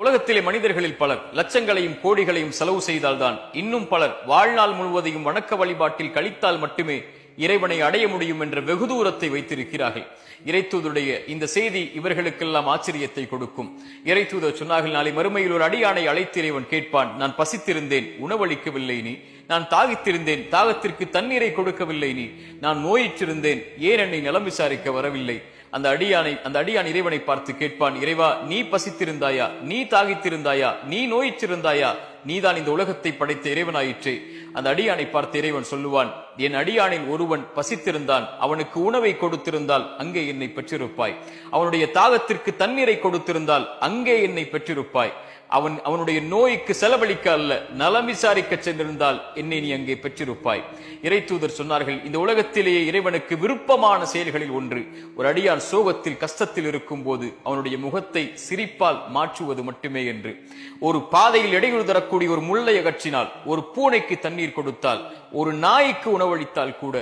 உலகத்திலே மனிதர்களில் பலர் லட்சங்களையும் கோடிகளையும் செலவு செய்தால்தான் இன்னும் பலர் வாழ்நாள் முழுவதையும் வணக்க வழிபாட்டில் கழித்தால் மட்டுமே இறைவனை அடைய முடியும் என்ற வெகு தூரத்தை வைத்திருக்கிறார்கள். இறைத்தூதருடைய இந்த செய்தி இவர்களுக்கெல்லாம் ஆச்சரியத்தை கொடுக்கும். இறைத்தூதர் சொன்னார்கள் நாளை மறுமையில் ஒரு அடியானை அழைத்து இறைவன் கேட்பான். நான் பசித்திருந்தேன் உணவளிக்கவில்லை நீ. நான் தாகித்திருந்தேன் தாகத்திற்கு தண்ணீரை கொடுக்கவில்லை நீ. நான் நோயிற்றிருந்தேன் ஏன் என்னை நலம் விசாரிக்க வரவில்லை? அந்த அடியானை அந்த அடியான் இறைவனை பார்த்து கேட்பான் இறைவா நீ பசித்திருந்தாயா? நீ தாகித்திருந்தாயா? நீ நோயிற்றிருந்தாயா? நீதான் இந்த உலகத்தை படைத்த இறைவனாயிற்றே. அந்த அடியானை பார்த்து இறைவன் சொல்லுவான் என் அடியானின் ஒருவன் பசித்திருந்தான் அவனுக்கு உணவை கொடுத்திருந்தால் அங்கே என்னை பெற்றிருப்பாய். அவனுடைய தாகத்திற்கு தண்ணீரை கொடுத்திருந்தால் அங்கே என்னை பெற்றிருப்பாய். அவன் அவனுடைய நோய்க்கு செலவழிக்க அல்ல நலம் விசாரிக்க சென்றிருந்தால் என்னை நீ அங்கே பெற்றிருப்பாய். இறைத்தூதர் சொன்னார்கள் இந்த உலகத்திலேயே இறைவனுக்கு விருப்பமான செயல்களில் ஒன்று ஒரு அடியான் சோகத்தில் கஷ்டத்தில் இருக்கும் போது அவனுடைய முகத்தை சிரிப்பால் மாற்றுவது மட்டுமே என்று. ஒரு பாதையில் இடையூறு தரக்கூடிய ஒரு முள்ளை அகற்றினால் ஒரு பூனைக்கு தண்ணீர் கொடுத்தால் ஒரு நாய்க்கு உணவளித்தால் கூட